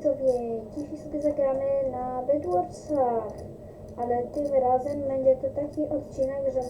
widzowie, dzisiaj sobie zagramy na Bedwarsach, ale tym razem będzie to taki odcinek, że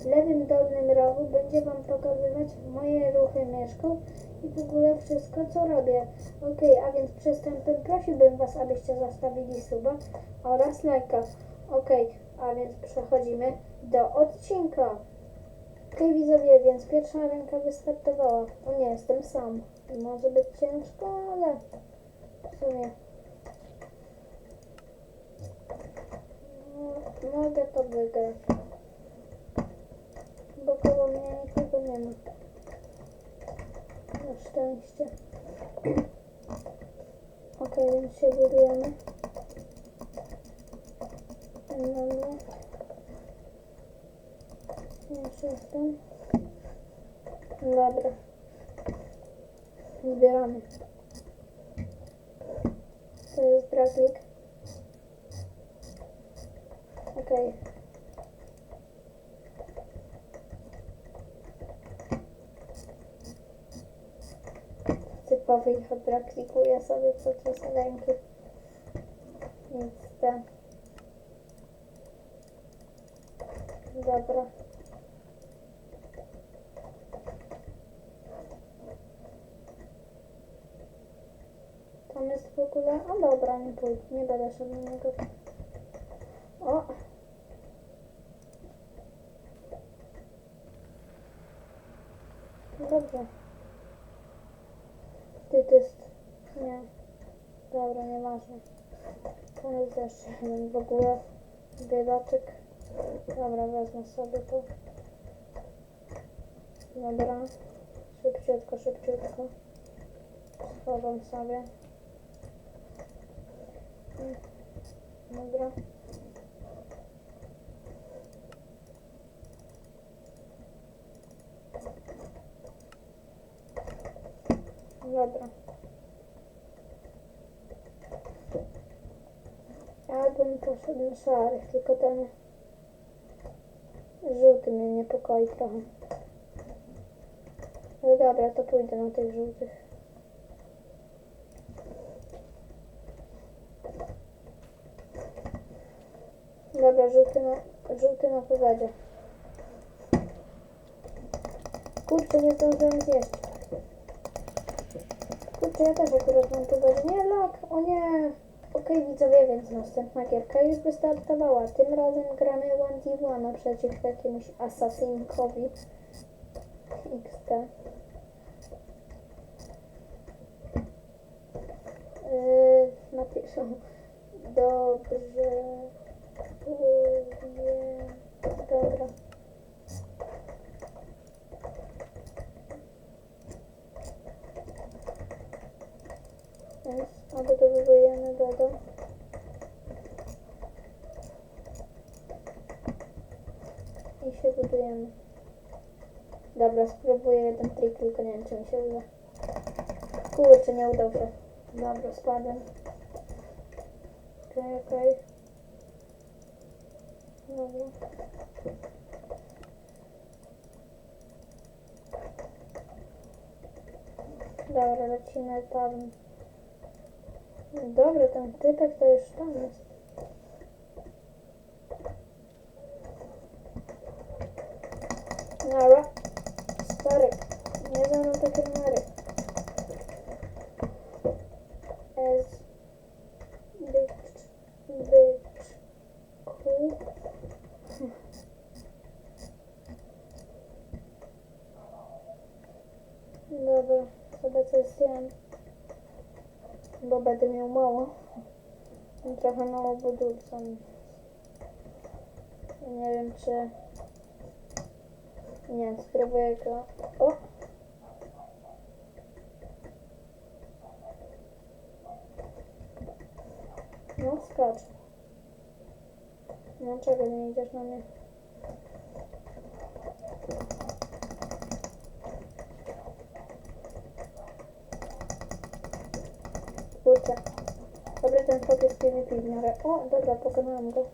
w lewym dolnym rogu będzie Wam pokazywać moje ruchy myszką i w ogóle wszystko co robię. Ok, a więc przystępem prosiłbym Was, abyście zostawili suba oraz lajka. Ok, a więc przechodzimy do odcinka. Okej widzowie, więc pierwsza ręka wystartowała. O nie, jestem sam. Może być ciężko, ale sumie mogę to wygrać. Bo koło mnie nikogo nie ma. Na szczęście. Okej, więc się budujemy. Mnie. Jeszcze jestem. Dobra. Zbieramy. Draglik. Okej. Typowy ich draglikuje sobie trzy ręki. Nic te. Dobra. Jest w ogóle... O dobra, nie pójdę, nie będę niego. O! Dobrze. Ty, to jest... Nie. Dobra, nieważne. To jest jeszcze jeden w ogóle biedaczek. Dobra, wezmę sobie to. Dobra. Szybciutko, szybciutko. Schowam sobie. Dobra. Dobra. Ja bym poszedł na szarych, tylko ten żółty mnie niepokoi trochę. Ale dobra, to pójdę na tych żółtych. Dobra, żółty na, żółty na powodzie. Kurczę, nie zdążyłem zjeść. Kurczę, ja też akurat mam powodzie. Nie, lak, o nie. Okej, widzowie, więc następna gierka już wystartowała. Tym razem gramy 1v1 przeciw jakiemuś asasinkowi. XT. Yy, napiszę. Dobrze. Pójdzie. Dobra. Więc odbudowujemy go. I się budujemy. Dobra, spróbuję jeden trik, tylko nie wiem czy mi się uda. Kurczę, nie udał się. Dobra, spadłem. Okej, okej. Добре, начинай там. Добро там ты так стоїш, что? у нас? Нара. Старик. Не знаю, так и Нарик. As big, big, cool. Dobra, sobie coś zjem. Bo będę miał mało. I Trochę mało budulcem. Nie wiem czy... Nie, spróbuję go... O! No, skacz. Dlaczego nie idziesz na mnie? Kurczę. Dobra, ten chłop jest PvP. O, dobra, pokonałam go.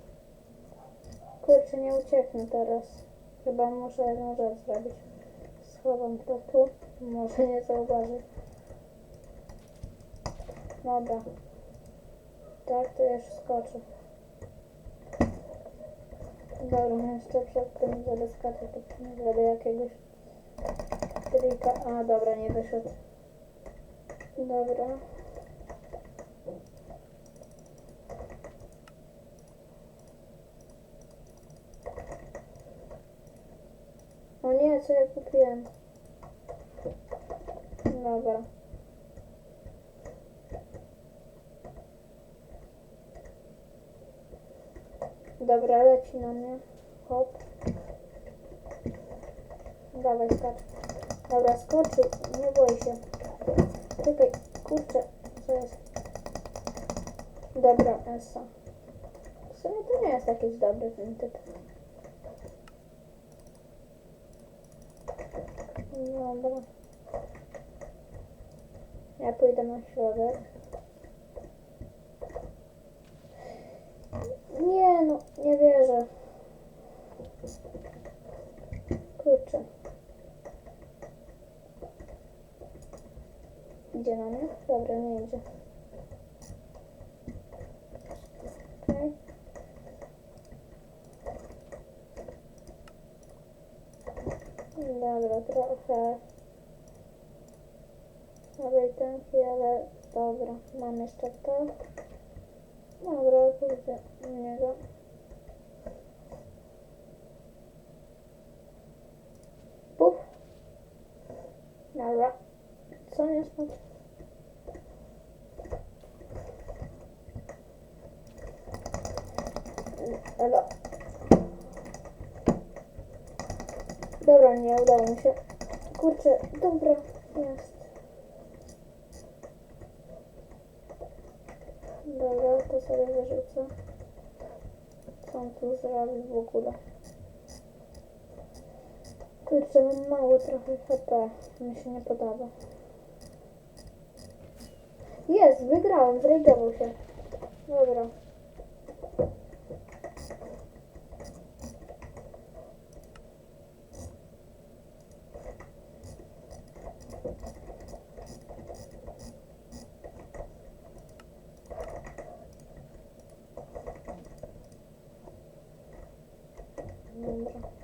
Kurczę, nie ucieknę teraz. Chyba muszę jedną rzecz zrobić. Schowam to tu. Może nie zauważy. Dobra. Tak, to już skoczę. Dobra, jeszcze przed tym, żeby skoczyć, to zrobię jakiegoś trika. A, dobra, nie wyszedł. Dobra. Ja kupiłem? Dobra. Dobra, leci na mnie. Hop. Dawaj, skacz. Dobra, skoczył. Nie boi się. Czekaj, kurczę. Co jest? Dobra, Esa. W sumie to nie jest jakiś dobry ten typ. Dobra. Ja pójdę na środek. Nie no, nie wierzę. Kurczę. Idzie na mnie? Dobra, nie idzie. Okej. Dobra, trochę Rejtenki, ale dobra, mam jeszcze to. Dobra, pójdę do niego. Puf. Dobra. Co nie spać? Elo. Dobra, nie udało mi się. Kurczę, dobra, jest. Dobra, to sobie wyrzucę. Co on tu zrobił w ogóle? Kurczę, mam mało trochę HP. Mi się nie podoba. Jest, wygrałem, zrejdował się. Dobra. Dobra. Thank you.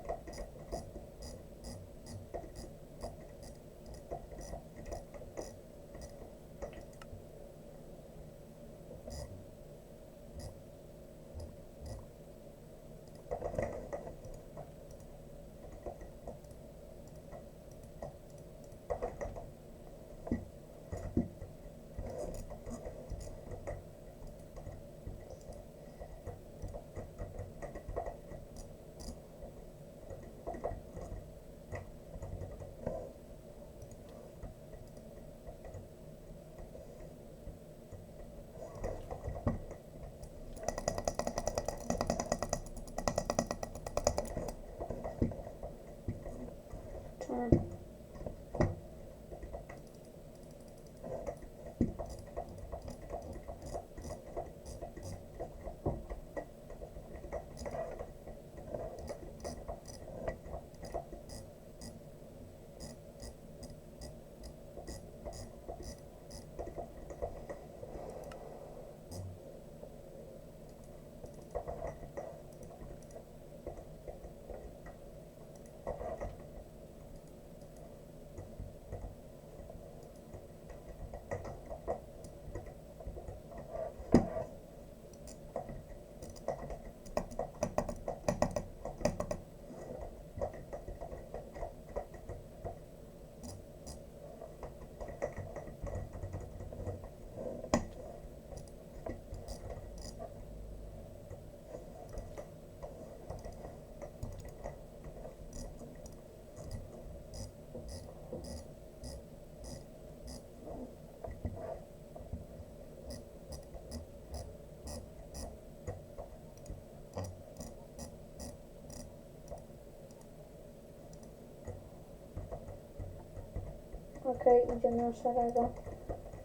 Okej, idziemy na szarego.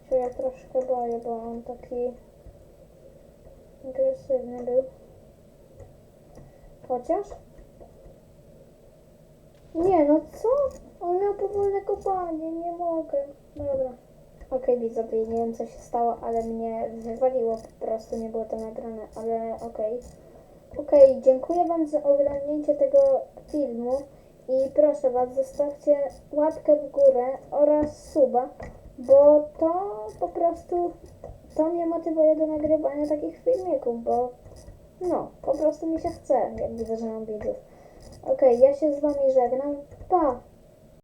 Się ja troszkę boję, bo on taki agresywny był. Chociaż? Nie, no co? On miał powolne kopanie, nie mogę. Dobra. Okej, widzowie, nie wiem co się stało, ale mnie wywaliło po prostu, nie było to nagrane, ale okej. Okej, dziękuję Wam za oglądnięcie tego filmu i proszę Was, zostawcie łapkę w górę oraz suba, bo to po prostu to mnie motywuje do nagrywania takich filmików, bo no, po prostu mi się chce, jak widzę, że mam widzów. Okej, ja się z Wami żegnam. Pa!